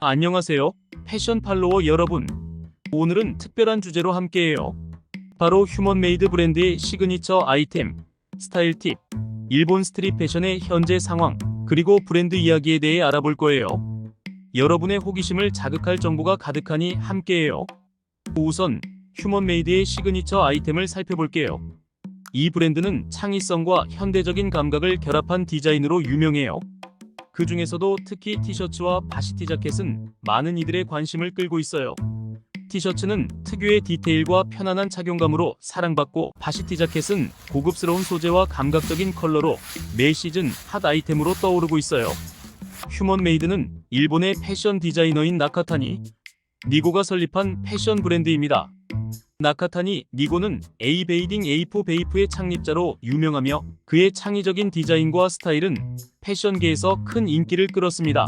안녕하세요. 패션 팔로워 여러분. 오늘은 특별한 주제로 함께해요. 바로 휴먼메이드 브랜드의 시그니처 아이템, 스타일 팁, 일본 스트릿 패션의 현재 상황, 그리고 브랜드 이야기에 대해 알아볼 거예요. 여러분의 호기심을 자극할 정보가 가득하니 함께해요. 우선 휴먼메이드의 시그니처 아이템을 살펴볼게요. 이 브랜드는 창의성과 현대적인 감각을 결합한 디자인으로 유명해요. 그 중에서도 특히 티셔츠와 바시티 자켓은 많은 이들의 관심을 끌고 있어요. 티셔츠는 특유의 디테일과 편안한 착용감으로 사랑받고 바시티 자켓은 고급스러운 소재와 감각적인 컬러로 매 시즌 핫 아이템으로 떠오르고 있어요. 휴먼 메이드는 일본의 패션 디자이너인 나카타니 니고가 설립한 패션 브랜드입니다. 나카타니 니고는 에이베이딩 에이포 베이프의 창립자로 유명하며 그의 창의적인 디자인과 스타일은 패션계에서 큰 인기를 끌었습니다.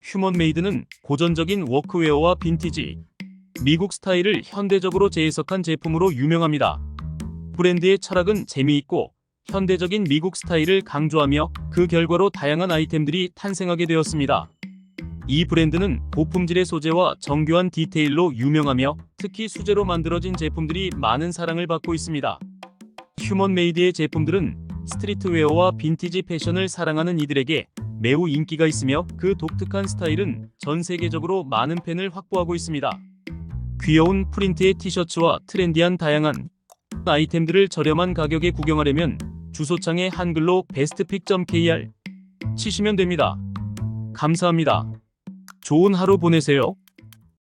휴먼메이드는 고전적인 워크웨어와 빈티지, 미국 스타일을 현대적으로 재해석한 제품으로 유명합니다. 브랜드의 철학은 재미있고 현대적인 미국 스타일을 강조하며 그 결과로 다양한 아이템들이 탄생하게 되었습니다. 이 브랜드는 고품질의 소재와 정교한 디테일로 유명하며 특히 수제로 만들어진 제품들이 많은 사랑을 받고 있습니다. 휴먼메이드의 제품들은 스트리트웨어와 빈티지 패션을 사랑하는 이들에게 매우 인기가 있으며 그 독특한 스타일은 전 세계적으로 많은 팬을 확보하고 있습니다. 귀여운 프린트의 티셔츠와 트렌디한 다양한 아이템들을 저렴한 가격에 구경하려면 주소창에 한글로 bestpick.kr 치시면 됩니다. 감사합니다. 좋은 하루 보내세요.